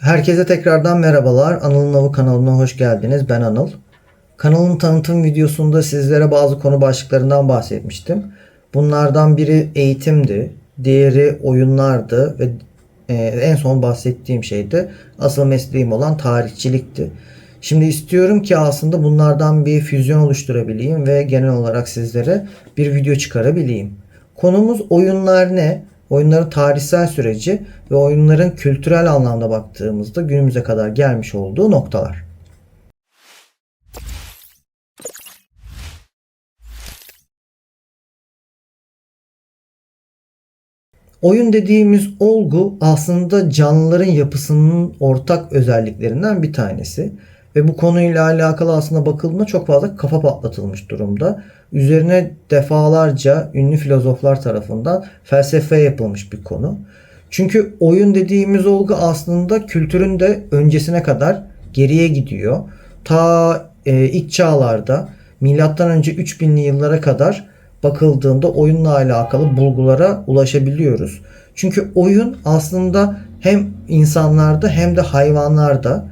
Herkese tekrardan merhabalar. Anıl'ın Avı kanalına hoş geldiniz. Ben Anıl. Kanalın tanıtım videosunda sizlere bazı konu başlıklarından bahsetmiştim. Bunlardan biri eğitimdi, diğeri oyunlardı ve e, en son bahsettiğim şey de asıl mesleğim olan tarihçilikti. Şimdi istiyorum ki aslında bunlardan bir füzyon oluşturabileyim ve genel olarak sizlere bir video çıkarabileyim. Konumuz oyunlar ne? Oyunların tarihsel süreci ve oyunların kültürel anlamda baktığımızda günümüze kadar gelmiş olduğu noktalar. Oyun dediğimiz olgu aslında canlıların yapısının ortak özelliklerinden bir tanesi. Ve bu konuyla alakalı aslında bakıldığında çok fazla kafa patlatılmış durumda. Üzerine defalarca ünlü filozoflar tarafından felsefe yapılmış bir konu. Çünkü oyun dediğimiz olgu aslında kültürün de öncesine kadar geriye gidiyor. Ta e, ilk çağlarda milattan önce 3000'li yıllara kadar bakıldığında oyunla alakalı bulgulara ulaşabiliyoruz. Çünkü oyun aslında hem insanlarda hem de hayvanlarda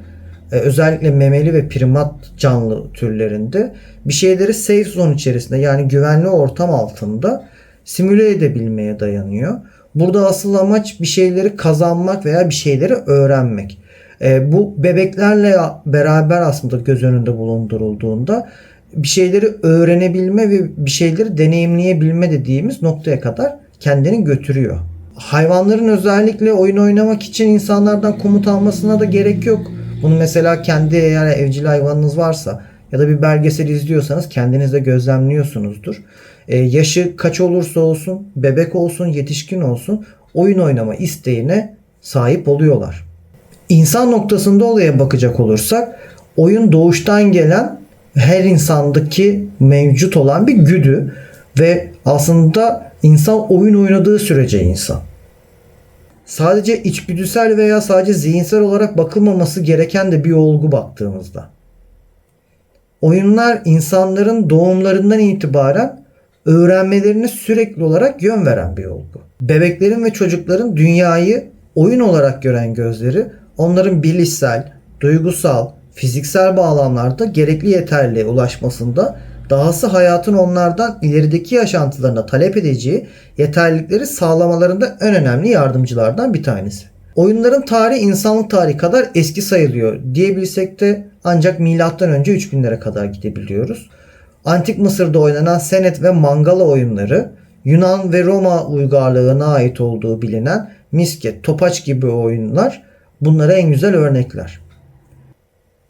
özellikle memeli ve primat canlı türlerinde bir şeyleri safe zone içerisinde yani güvenli ortam altında simüle edebilmeye dayanıyor. Burada asıl amaç bir şeyleri kazanmak veya bir şeyleri öğrenmek. E, bu bebeklerle beraber aslında göz önünde bulundurulduğunda bir şeyleri öğrenebilme ve bir şeyleri deneyimleyebilme dediğimiz noktaya kadar kendini götürüyor. Hayvanların özellikle oyun oynamak için insanlardan komut almasına da gerek yok. Bunu mesela kendi eğer evcil hayvanınız varsa ya da bir belgesel izliyorsanız kendiniz de gözlemliyorsunuzdur. Ee, yaşı kaç olursa olsun, bebek olsun, yetişkin olsun oyun oynama isteğine sahip oluyorlar. İnsan noktasında olaya bakacak olursak oyun doğuştan gelen her insandaki mevcut olan bir güdü ve aslında insan oyun oynadığı sürece insan. Sadece içgüdüsel veya sadece zihinsel olarak bakılmaması gereken de bir olgu baktığımızda. Oyunlar insanların doğumlarından itibaren öğrenmelerine sürekli olarak yön veren bir olgu. Bebeklerin ve çocukların dünyayı oyun olarak gören gözleri onların bilişsel, duygusal, fiziksel bağlamlarda gerekli yeterliğe ulaşmasında dahası hayatın onlardan ilerideki yaşantılarına talep edeceği yeterlilikleri sağlamalarında en önemli yardımcılardan bir tanesi. Oyunların tarihi insanlık tarihi kadar eski sayılıyor diyebilsek de ancak milattan önce 3000'lere kadar gidebiliyoruz. Antik Mısır'da oynanan Senet ve Mangala oyunları Yunan ve Roma uygarlığına ait olduğu bilinen misket, topaç gibi oyunlar bunlara en güzel örnekler.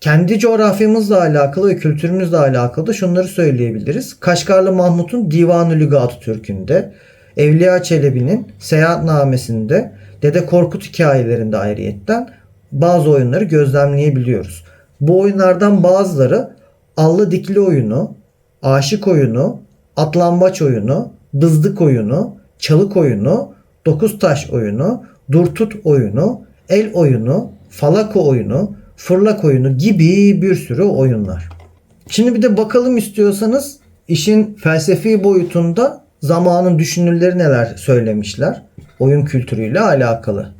Kendi coğrafyamızla alakalı ve kültürümüzle alakalı da şunları söyleyebiliriz. Kaşgarlı Mahmut'un Divan-ı Lügat Türk'ünde, Evliya Çelebi'nin Seyahatnamesinde, Dede Korkut hikayelerinde ayrıyetten bazı oyunları gözlemleyebiliyoruz. Bu oyunlardan bazıları Allı Dikli oyunu, Aşık oyunu, Atlambaç oyunu, Bızdık oyunu, Çalık oyunu, Dokuz Taş oyunu, Durtut oyunu, El oyunu, Falako oyunu, Fırlak oyunu gibi bir sürü oyunlar. Şimdi bir de bakalım istiyorsanız işin felsefi boyutunda zamanın düşünürleri neler söylemişler oyun kültürüyle alakalı.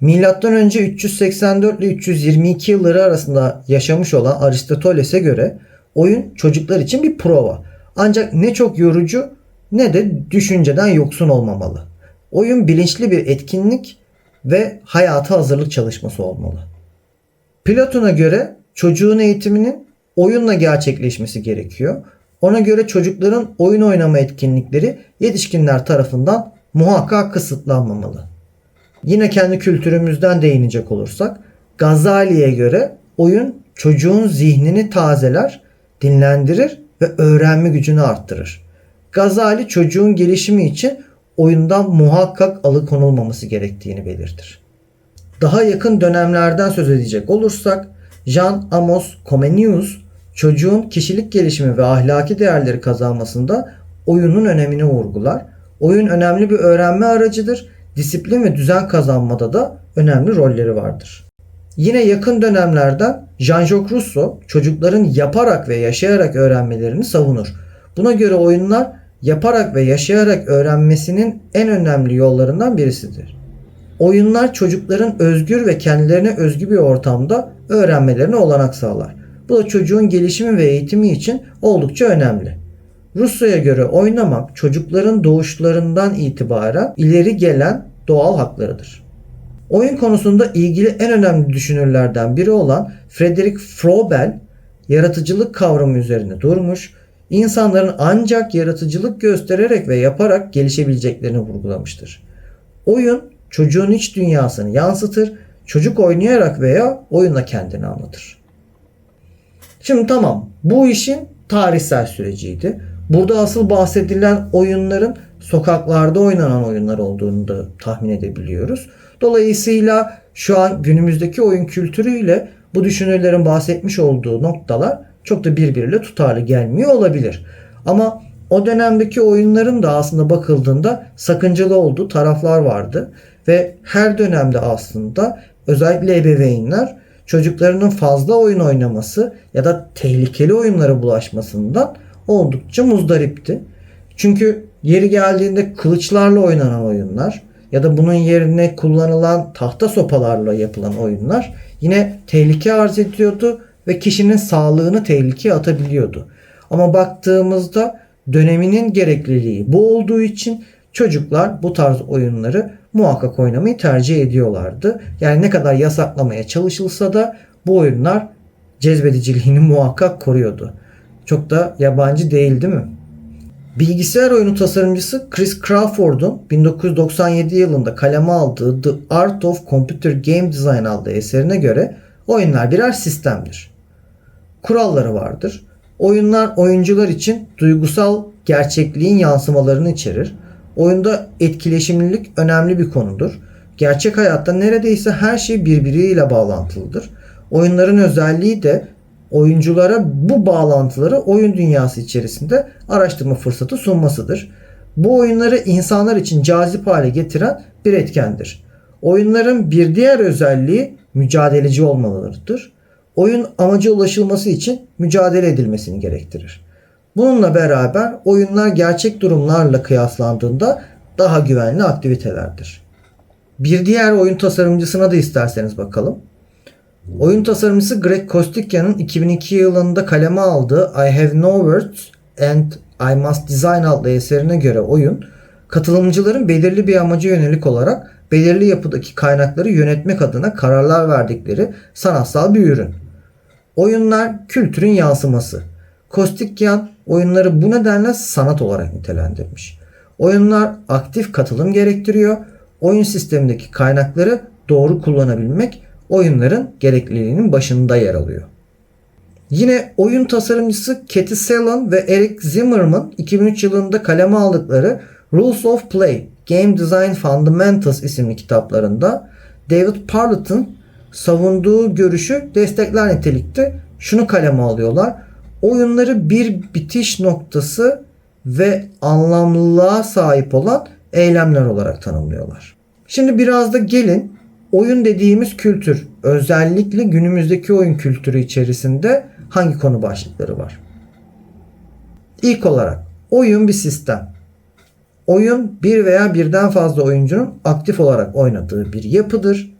Milattan önce 384 ile 322 yılları arasında yaşamış olan Aristoteles'e göre oyun çocuklar için bir prova. Ancak ne çok yorucu ne de düşünceden yoksun olmamalı. Oyun bilinçli bir etkinlik ve hayata hazırlık çalışması olmalı. Platon'a göre çocuğun eğitiminin oyunla gerçekleşmesi gerekiyor. Ona göre çocukların oyun oynama etkinlikleri yetişkinler tarafından muhakkak kısıtlanmamalı. Yine kendi kültürümüzden değinecek olursak Gazali'ye göre oyun çocuğun zihnini tazeler, dinlendirir ve öğrenme gücünü arttırır. Gazali çocuğun gelişimi için oyundan muhakkak alıkonulmaması gerektiğini belirtir. Daha yakın dönemlerden söz edecek olursak Jean Amos Comenius çocuğun kişilik gelişimi ve ahlaki değerleri kazanmasında oyunun önemini vurgular. Oyun önemli bir öğrenme aracıdır. Disiplin ve düzen kazanmada da önemli rolleri vardır. Yine yakın dönemlerden Jean-Jacques Rousseau çocukların yaparak ve yaşayarak öğrenmelerini savunur. Buna göre oyunlar yaparak ve yaşayarak öğrenmesinin en önemli yollarından birisidir. Oyunlar çocukların özgür ve kendilerine özgü bir ortamda öğrenmelerine olanak sağlar. Bu da çocuğun gelişimi ve eğitimi için oldukça önemli. Rusya'ya göre oynamak çocukların doğuşlarından itibaren ileri gelen doğal haklarıdır. Oyun konusunda ilgili en önemli düşünürlerden biri olan Frederick Froebel yaratıcılık kavramı üzerine durmuş, insanların ancak yaratıcılık göstererek ve yaparak gelişebileceklerini vurgulamıştır. Oyun çocuğun iç dünyasını yansıtır, çocuk oynayarak veya oyunla kendini anlatır. Şimdi tamam bu işin tarihsel süreciydi. Burada asıl bahsedilen oyunların sokaklarda oynanan oyunlar olduğunu da tahmin edebiliyoruz. Dolayısıyla şu an günümüzdeki oyun kültürüyle bu düşünürlerin bahsetmiş olduğu noktalar çok da birbiriyle tutarlı gelmiyor olabilir. Ama o dönemdeki oyunların da aslında bakıldığında sakıncalı olduğu taraflar vardı ve her dönemde aslında özellikle ebeveynler çocuklarının fazla oyun oynaması ya da tehlikeli oyunlara bulaşmasından oldukça muzdaripti. Çünkü yeri geldiğinde kılıçlarla oynanan oyunlar ya da bunun yerine kullanılan tahta sopalarla yapılan oyunlar yine tehlike arz ediyordu ve kişinin sağlığını tehlikeye atabiliyordu. Ama baktığımızda döneminin gerekliliği bu olduğu için çocuklar bu tarz oyunları muhakkak oynamayı tercih ediyorlardı. Yani ne kadar yasaklamaya çalışılsa da bu oyunlar cezbediciliğini muhakkak koruyordu. Çok da yabancı değil değil mi? Bilgisayar oyunu tasarımcısı Chris Crawford'un 1997 yılında kaleme aldığı The Art of Computer Game Design adlı eserine göre oyunlar birer sistemdir. Kuralları vardır. Oyunlar oyuncular için duygusal gerçekliğin yansımalarını içerir. Oyunda etkileşimlilik önemli bir konudur. Gerçek hayatta neredeyse her şey birbiriyle bağlantılıdır. Oyunların özelliği de oyunculara bu bağlantıları oyun dünyası içerisinde araştırma fırsatı sunmasıdır. Bu oyunları insanlar için cazip hale getiren bir etkendir. Oyunların bir diğer özelliği mücadeleci olmalarıdır. Oyun amaca ulaşılması için mücadele edilmesini gerektirir. Bununla beraber oyunlar gerçek durumlarla kıyaslandığında daha güvenli aktivitelerdir. Bir diğer oyun tasarımcısına da isterseniz bakalım. Oyun tasarımcısı Greg Kostikyan'ın 2002 yılında kaleme aldığı I Have No Words and I Must Design adlı eserine göre oyun, katılımcıların belirli bir amaca yönelik olarak belirli yapıdaki kaynakları yönetmek adına kararlar verdikleri sanatsal bir ürün. Oyunlar kültürün yansıması. Kostikyan oyunları bu nedenle sanat olarak nitelendirmiş. Oyunlar aktif katılım gerektiriyor. Oyun sistemindeki kaynakları doğru kullanabilmek oyunların gerekliliğinin başında yer alıyor. Yine oyun tasarımcısı Katie Sellen ve Eric Zimmerman 2003 yılında kaleme aldıkları Rules of Play Game Design Fundamentals isimli kitaplarında David Parlett'ın savunduğu görüşü destekler nitelikte şunu kaleme alıyorlar. Oyunları bir bitiş noktası ve anlamlılığa sahip olan eylemler olarak tanımlıyorlar. Şimdi biraz da gelin oyun dediğimiz kültür özellikle günümüzdeki oyun kültürü içerisinde hangi konu başlıkları var? İlk olarak oyun bir sistem. Oyun bir veya birden fazla oyuncunun aktif olarak oynadığı bir yapıdır.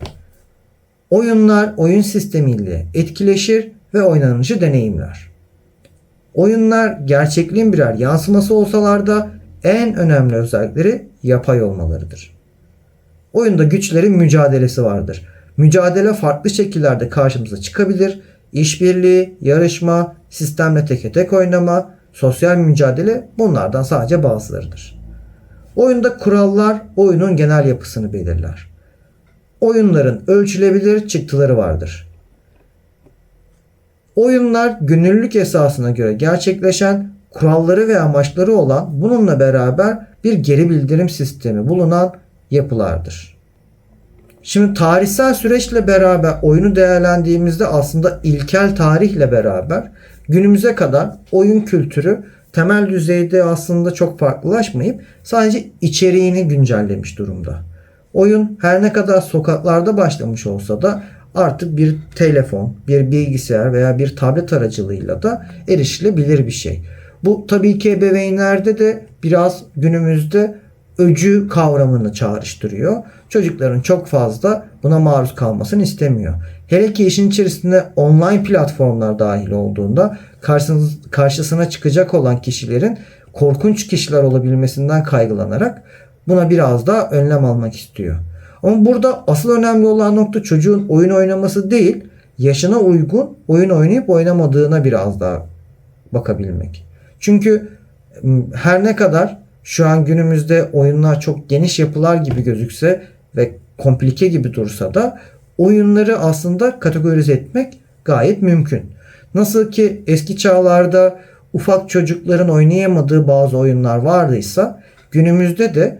Oyunlar oyun sistemiyle etkileşir ve oynanışı deneyimler. Oyunlar gerçekliğin birer yansıması olsalar da en önemli özellikleri yapay olmalarıdır. Oyunda güçlerin mücadelesi vardır. Mücadele farklı şekillerde karşımıza çıkabilir. İşbirliği, yarışma, sistemle teke tek oynama, sosyal mücadele bunlardan sadece bazılarıdır. Oyunda kurallar oyunun genel yapısını belirler. Oyunların ölçülebilir çıktıları vardır. Oyunlar gönüllülük esasına göre gerçekleşen kuralları ve amaçları olan bununla beraber bir geri bildirim sistemi bulunan yapılardır. Şimdi tarihsel süreçle beraber oyunu değerlendiğimizde aslında ilkel tarihle beraber günümüze kadar oyun kültürü temel düzeyde aslında çok farklılaşmayıp sadece içeriğini güncellemiş durumda. Oyun her ne kadar sokaklarda başlamış olsa da artık bir telefon, bir bilgisayar veya bir tablet aracılığıyla da erişilebilir bir şey. Bu tabii ki ebeveynlerde de biraz günümüzde öcü kavramını çağrıştırıyor. Çocukların çok fazla buna maruz kalmasını istemiyor. Hele ki işin içerisinde online platformlar dahil olduğunda karşısına çıkacak olan kişilerin korkunç kişiler olabilmesinden kaygılanarak buna biraz daha önlem almak istiyor. Ama burada asıl önemli olan nokta çocuğun oyun oynaması değil, yaşına uygun oyun oynayıp oynamadığına biraz daha bakabilmek. Çünkü her ne kadar şu an günümüzde oyunlar çok geniş yapılar gibi gözükse ve komplike gibi dursa da oyunları aslında kategorize etmek gayet mümkün. Nasıl ki eski çağlarda ufak çocukların oynayamadığı bazı oyunlar vardıysa günümüzde de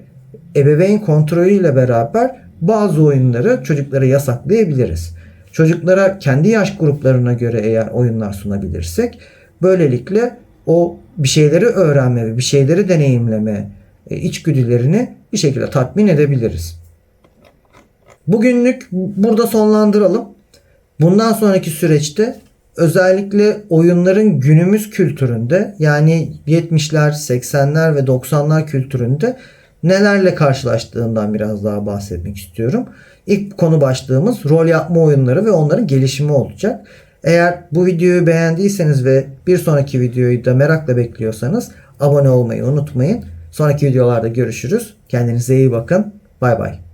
ebeveyn kontrolüyle beraber bazı oyunları çocuklara yasaklayabiliriz. Çocuklara kendi yaş gruplarına göre eğer oyunlar sunabilirsek böylelikle o bir şeyleri öğrenme ve bir şeyleri deneyimleme e, içgüdülerini bir şekilde tatmin edebiliriz. Bugünlük burada sonlandıralım. Bundan sonraki süreçte özellikle oyunların günümüz kültüründe yani 70'ler, 80'ler ve 90'lar kültüründe nelerle karşılaştığından biraz daha bahsetmek istiyorum. İlk konu başlığımız rol yapma oyunları ve onların gelişimi olacak. Eğer bu videoyu beğendiyseniz ve bir sonraki videoyu da merakla bekliyorsanız abone olmayı unutmayın. Sonraki videolarda görüşürüz. Kendinize iyi bakın. Bay bay.